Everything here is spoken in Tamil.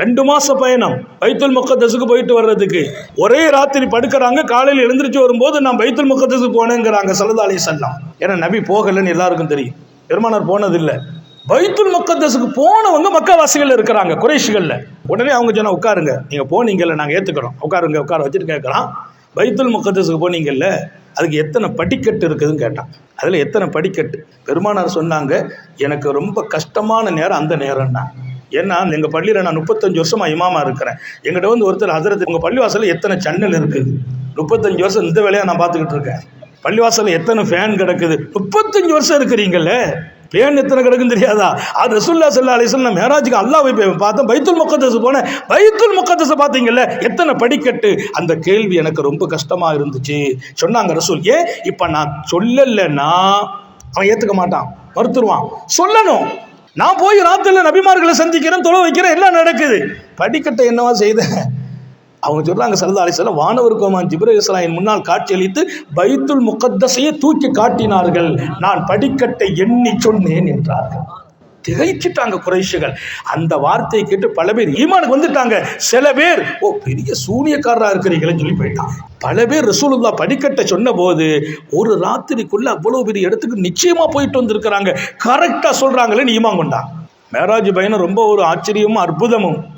ரெண்டு மாச பயணம் பைத்துல் முக்கத்தசுக்கு போயிட்டு வர்றதுக்கு. ஒரே ராத்திரி படுக்கிறாங்க காலையில் எழுந்திரிச்சு வரும்போது நான் பைத்துல் முக்கத்தசுக்கு போனேங்கிறாங்க சல்லா அலி சல்லாம் ஏன்னா நபி போகலன்னு எல்லாருக்கும் தெரியும். பெருமானார் போனதில்லை. பைத்துல் முக்கத்தசுக்கு போனவங்க மக்காவாசிகள் இருக்கிறாங்க குறைஷிகளில். உடனே அவங்க சொன்ன உட்காருங்க நீங்கள் போனீங்கல்ல நாங்கள் ஏற்றுக்கிறோம் உட்காருங்க உட்கார வச்சுட்டு கேட்கலாம் பைத்துல் முக்கத்தசுக்கு போனீங்கல்ல அதுக்கு எத்தனை படிக்கட்டு இருக்குதுன்னு கேட்டான். அதில் எத்தனை படிக்கட்டு? பெருமானார் சொன்னாங்க எனக்கு ரொம்ப கஷ்டமான நேரம் அந்த நேரம்னா ஏன்னா எங்கள் பள்ளியில் நான் முப்பத்தஞ்சு வருஷமாக இமாமா இருக்கிறேன். எங்கிட்ட வந்து ஒருத்தர் ஹசரத் உங்கள் பள்ளிவாசலில் எத்தனை சன்னல் இருக்குது? முப்பத்தஞ்சு வருஷம் இந்த வேலையை நான் பார்த்துக்கிட்டு இருக்கேன். பள்ளிவாசலில் எத்தனை ஃபேன் கிடக்குது? முப்பத்தஞ்சு வருஷம் இருக்கிறீங்களே? ஃபேன் எத்தனை கிடக்குன்னு தெரியாதா? அது ரசுல்லா சல்லா அலிஸ்லாம் நான் மேராஜுக்கு அல்லா போய் பார்த்தேன். பைத்துல் முக்கத்தஸ் போனேன். பைத்துல் முக்கத்தஸ் பார்த்தீங்கல்ல எத்தனை படிக்கட்டு? அந்த கேள்வி எனக்கு ரொம்ப கஷ்டமாக இருந்துச்சு. சொன்னாங்க ரசூல் ஏன்? இப்போ நான் சொல்லலைன்னா அவன் ஏற்றுக்க மாட்டான். மறுத்துருவான். சொல்லணும். நான் போய் ராத்திரில நபிமார்களை சந்திக்கிறேன் தொலை வைக்கிறேன் எல்லாம் நடக்குது? படிக்கட்டை என்னவா செய்தேன் அவங்க சொல்றாங்க சரதா அலிஸ்லாம் வானவர் கோமான் ஜிப்ரேல் இஸ்லாமின் முன்னால் காட்சியளித்து பைத்துல் முகத்தசையை தூக்கி காட்டினார்கள். நான் படிக்கட்டை எண்ணி சொன்னேன் என்றார்கள். திகைச்சிட்டாங்க குறைஷிகள். அந்த வார்த்தையை கேட்டு பல பேர் ஈமானுக்கு வந்துட்டாங்க. சில பேர் ஓ பெரிய சூனியக்காரராக இருக்கிறீங்களேன்னு சொல்லி போயிட்டாங்க பல பேர் ரசூலுல்லா படிக்கட்டை சொன்ன போது ஒரு ராத்திரிக்குள்ள அவ்வளோ பெரிய இடத்துக்கு நிச்சயமாக போயிட்டு வந்திருக்கிறாங்க. கரெக்டாக சொல்கிறாங்களேன்னு ஈமான் கொண்டாங்க. மேராஜ் பையனை ரொம்ப ஒரு ஆச்சரியமும் அற்புதமும்.